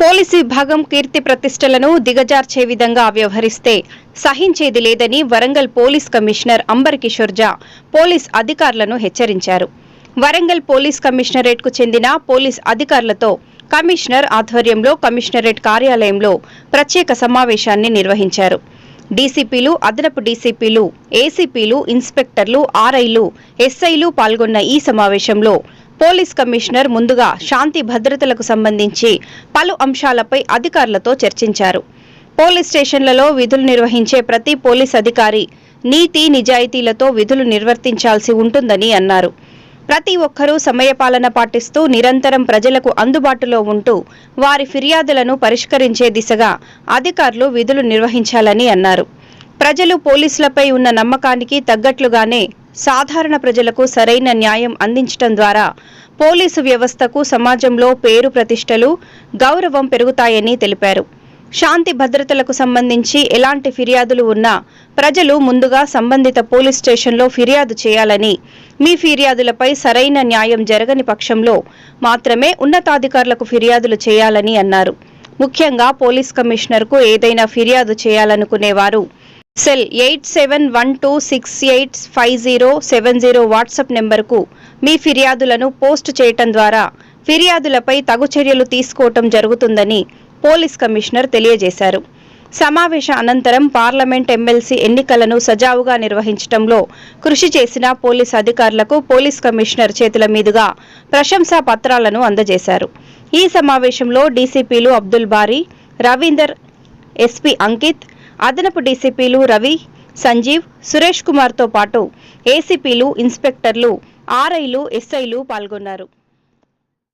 Police విభాగం కీర్తి ప్రతిష్టలను దిగజార్చే విధంగా వ్యవహరిస్తే సహించేది లేదని Warangal police commissioner Ambar Kishore Jha police అధికారులను హెచ్చరించారు. వరంగల్ పోలీస్ కమిషనరేట్కు చెందిన పోలీస్ అధికారులతో కమిషనర్ ఆధ్వర్యంలో కమిషనరేట్ కార్యాలయంలో ప్రత్యేక సమావేశాన్ని నిర్వహించారు. డీసీపీలు అదనపు డీసీపీలు ఏసీపీలు ఇన్స్పెక్టర్లు ఆర్ఐలు ఎస్ఐలు పాల్గొన్న ఈ సమావేశంలో పోలీస్ కమిషనర్ ముందుగా శాంతి భద్రతలకు సంబంధించి పలు అంశాలపై అధికారులతో చర్చించారు. పోలీస్ స్టేషన్లలో విధులు నిర్వహించే ప్రతి పోలీస్ అధికారి నీతి నిజాయితీలతో విధులు నిర్వర్తించాల్సి ఉంటుందని అన్నారు. ప్రతి ఒక్కరూ సమయపాలన పాటిస్తూ నిరంతరం ప్రజలకు అందుబాటులో ఉంటూ వారి ఫిర్యాదులను పరిష్కరించే దిశగా అధికారులు విధులు నిర్వహించాలని అన్నారు. ప్రజలు పోలీసులపై ఉన్న నమ్మకానికి తగ్గట్లుగానే సాధారణ ప్రజలకు సరైన న్యాయం అందించటం ద్వారా పోలీసు వ్యవస్థకు సమాజంలో పేరు ప్రతిష్టలు గౌరవం పెరుగుతాయని తెలిపారు. శాంతి భద్రతలకు సంబంధించి ఎలాంటి ఫిర్యాదులు ఉన్నా ప్రజలు ముందుగా సంబంధిత పోలీస్ స్టేషన్లో ఫిర్యాదు చేయాలని మీ ఫిర్యాదులపై సరైన న్యాయం జరగని పక్షంలో మాత్రమే ఉన్నతాధికారులకు ఫిర్యాదులు చేయాలని అన్నారు. ముఖ్యంగా పోలీస్ కమిషనర్కు ఏదైనా ఫిర్యాదు చేయాలనుకునేవారు cell eight seven one two six eight five zero seven zero WhatsApp నెంబర్కు మీ ఫిర్యాదులను పోస్ట్ చేయటం ద్వారా ఫిర్యాదులపై తగు చర్యలు తీసుకోవటం జరుగుతుందని పోలీస్ కమిషనర్ తెలియజేశారు. సమావేశ అనంతరం పార్లమెంట్ ఎమ్మెల్సీ ఎన్నికలను సజావుగా నిర్వహించడంలో కృషి చేసిన పోలీస్ అధికారులకు పోలీస్ కమిషనర్ చేతుల మీదుగా ప్రశంసా పత్రాలను అందజేశారు. ఈ సమావేశంలో డీసీపీలు అబ్దుల్ బారీ రవీందర్ ఎస్పీ అంకిత్ అదనపు డీసీపీలు రవి సంజీవ్ సురేష్ కుమార్తో పాటు ఏసీపీలు ఇన్స్పెక్టర్లు ఆర్ఐలు ఎస్ఐలు పాల్గొన్నారు.